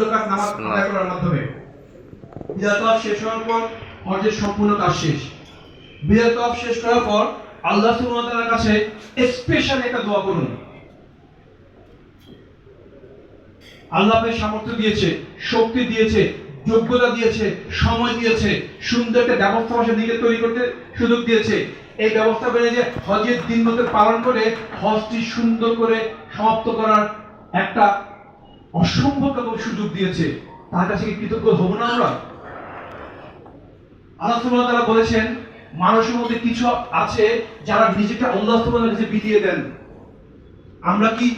রাকাত নামাজ আদায় করার মাধ্যমে বিদায় তওয়াফ শেষ হওয়ার পর হজের সম্পূর্ণ কাজ শেষ। বিদায় তওয়াফ শেষ করার পর আল্লাহ সুবহানাহু কাছে স্পেশাল একটা দোয়া করুন। আল্লাহ আপনাকে সামর্থ্য দিয়েছে শক্তি দিয়েছে যোগ্যতা দিয়েছে সময় দিয়েছে সুন্দর একটা ব্যবস্থা ভাষা নিজে তৈরি করতে সুযোগ দিয়েছে। এই ব্যবস্থা বেড়ে যে হজের দিন মতো পালন করে হজটি সুন্দর করে সমাপ্ত করার একটা অসম্ভব রকম সুযোগ দিয়েছে। তার কাছে কি কৃতজ্ঞ হব না আমরা? আল্লাহ তাআলা বলেছেন, মানুষের মধ্যে কিছু আছে যারা নিজেকে আল্লাহ কাছে বিলিয়ে দেন। আমরা কি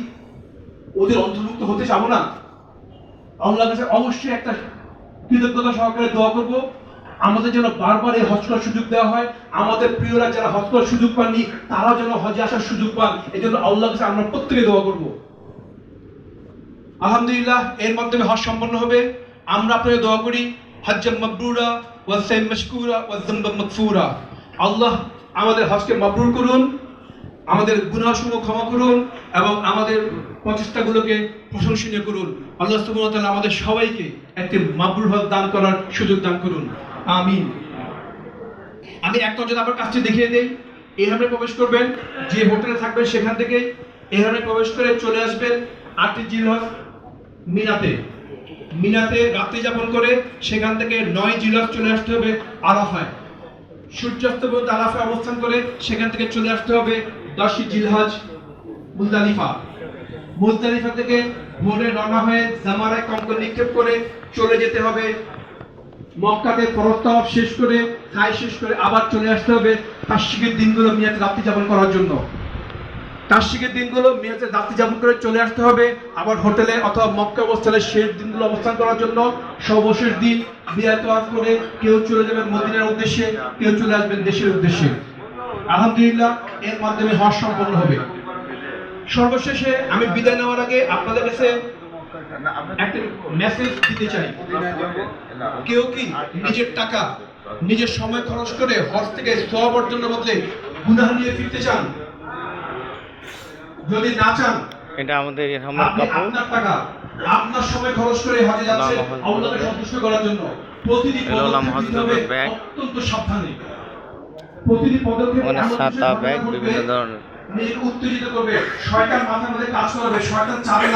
ওদের অন্তর্ভুক্ত হতে চাবো না? আল্লাহর কাছে অবশ্যই একটা কৃতজ্ঞতা সহকারে দোয়া করব। আমাদের যেন বারবার এই হজ করার সুযোগ দেওয়া হয়। আমাদের প্রিয়রা যারা হজ করার সুযোগ পাননি তারা যেন হজে আসার সুযোগ পান। এই জন্য আল্লাহর কাছে আমরা প্রত্যেকে দোয়া করব। আলহামদুলিল্লাহ, এর মাধ্যমে হজ সম্পন্ন হবে। আমরা আপনাদের দোয়া করি হজ্জাম মাবরুরা, ওয়া সাইম মাশকুরা, ওয়া যামবা মাগফুরা। আল্লাহ আমাদের হজকে মাবরুর করুন, আমাদের গুনাহসমূহ ক্ষমা করুন, এবং আমাদের প্রচেষ্টাগুলোকে প্রশংসনীয় করুন। আল্লাহ তাআলা আমাদের সবাইকে একটি মাবরুর হজ দান করার সুযোগ দান করুন। আমিন। আমি এক নজর আবার কাজটি দেখিয়ে দেই এখানে প্রবেশ করবেন, যে হোটেলে থাকবেন সেখান থেকে এখানে প্রবেশ করে চলে আসবেন। আটটি জিলহজ মিনাতে। মিনাতে রাত্রি যাপন করে সেখান থেকে নয় জিলহজ চলে আসতে হবে আরাফায়। সূর্যাস্ত পর্যন্ত আরাফায় অবস্থান করে সেখান থেকে চলে আসতে হবে দশই জিলহজ মুজদালিফা। মুজদালিফা থেকে ভোরে রওনা হয়ে জামারায় কঙ্কর নিক্ষেপ করে চলে যেতে হবে। মক্কাতে তাওয়াফ শেষ করে খায় শেষ করে আবার চলে আসতে হবে তাশরিকের দিনগুলো মিয়াতে রাত্রি যাপন করার জন্য। তাশরিকের দিনগুলো মেয়েদের রাত্রি যাপন করে চলে আসতে হবে। আবার হোটেলে অথবা মক্কা অবস্থানে শেষ দিনগুলো অবস্থান করার জন্য সর্বশেষ দিন বিয়াত করে কেউ চলে যাবেন মদিনার উদ্দেশ্যে, কেউ চলে আসবেন দেশের উদ্দেশ্যে। আলহামদুলিল্লাহ, এর মাধ্যমে হজ সম্পন্ন হবে। সর্বশেষে আমি বিদায় নেওয়ার আগে আপনাদের কাছে একটা মেসেজ দিতে চাই। কেউ কি নিজের টাকা, নিজের সময় খরচ করে হজ থেকে সব অর্জনের বদলে গুনাহ নিয়ে ফিরতে চান? যদি না চান এটা আমাদের রহমান কাপুর। আপনার টাকা আপনার সময় খরচ করে হজে যাচ্ছেন আল্লাহ আল্লাহকে সন্তুষ্ট করার জন্য। প্রতিটি পদক্ষেপ ব্যাগ। অত্যন্ত সাবধানে। প্রতিটি পদক্ষেপ অনেক সাতটা ব্যাগ বিভিন্ন ধরনের। উত্তেজিত করবে শয়তান মাথার মধ্যে কাজ করবে শয়তান চাবে